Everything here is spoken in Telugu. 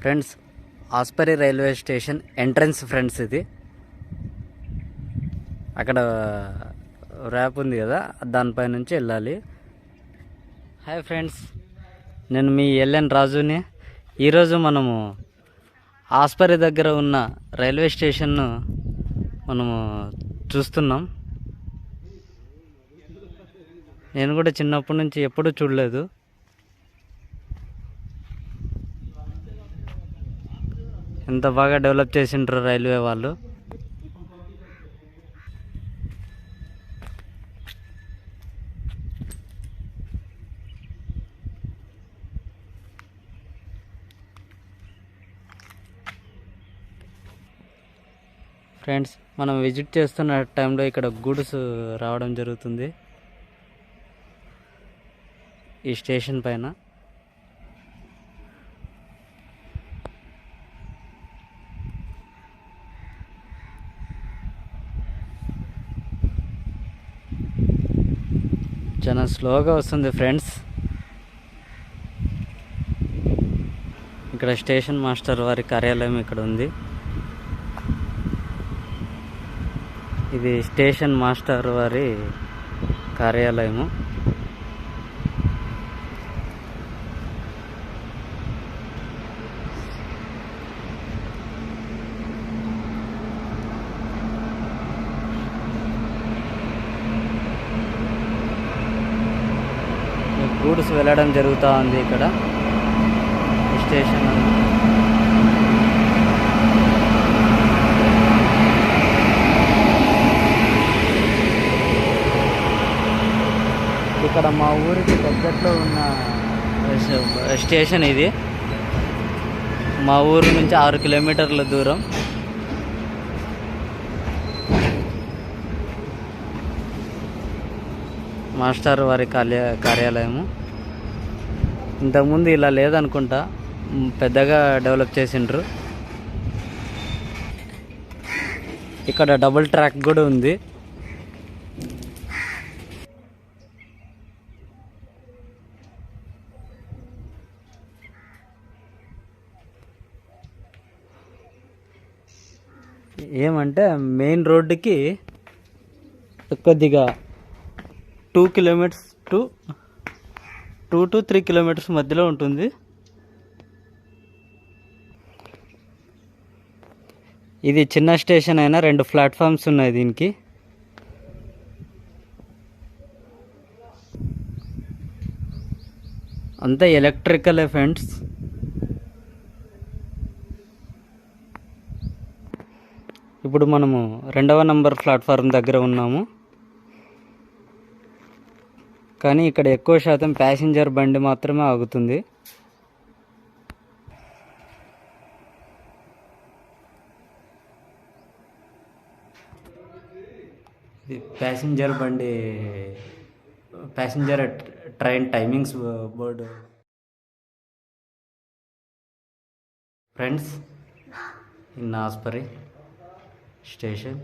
Friends Aspari railway station entrance friends ఇది. అక్కడ ర్యాప్ ఉంది కదా దానిపై నుంచి వెళ్ళాలి. హాయ్ ఫ్రెండ్స్ నేను మీ ఎల్ఎన్ రాజుని. ఈరోజు మనము ఆస్పరి దగ్గర ఉన్న రైల్వే స్టేషన్ను మనము చూస్తున్నాం. నేను కూడా చిన్నప్పటి నుంచి ఎప్పుడూ చూడలేదు. ఎంత బాగా డెవలప్ చేసిండ్రు రైల్వే వాళ్ళు? ఫ్రెండ్స్ మనం విజిట్ చేస్తున్న టైంలో ఇక్కడ గూడ్స్ రావడం జరుగుతుంది. ఈ స్టేషన్ పైన. చాలా స్లోగా వస్తుంది ఫ్రెండ్స్. ఇక్కడ స్టేషన్ మాస్టర్ వారి కార్యాలయం ఇక్కడ ఉంది. ఇది స్టేషన్ మాస్టర్ వారి కార్యాలయము. గూడ్స్ వెళ్ళడం జరుగుతూ ఉంది ఇక్కడ. స్టేషన్ ఇక్కడ మా ఊరికి దగ్గరలో ఉన్న స్టేషన్ ఇది. మా ఊరు నుంచి ఆరు కిలోమీటర్ల దూరం. మాస్టర్ వారి కార్య కార్యాలయము. ఇంతకుముందు ఇలా లేదనుకుంటా పెద్దగా డెవలప్ చేసిండ్రు. ఇక్కడ డబుల్ ట్రాక్ కూడా ఉంది. ఏమంటే మెయిన్ రోడ్డుకి కొద్దిగా two kilometres to two to three kilometres మధ్యలో ఉంటుంది. ఇది చిన్న స్టేషన్ అయినా రెండు ప్లాట్ఫామ్స్ ఉన్నాయి దీనికి. అంతా ఎలక్ట్రికల్ ఫ్రెండ్స్. ఇప్పుడు మనము రెండవ నంబర్ ప్లాట్ఫారం దగ్గర ఉన్నాము. కానీ ఇక్కడ ఎక్కువ శాతం ప్యాసింజర్ బండి మాత్రమే ఆగుతుంది. ఇది ప్యాసింజర్ బండి passenger train timings board. Friends in Aspari station.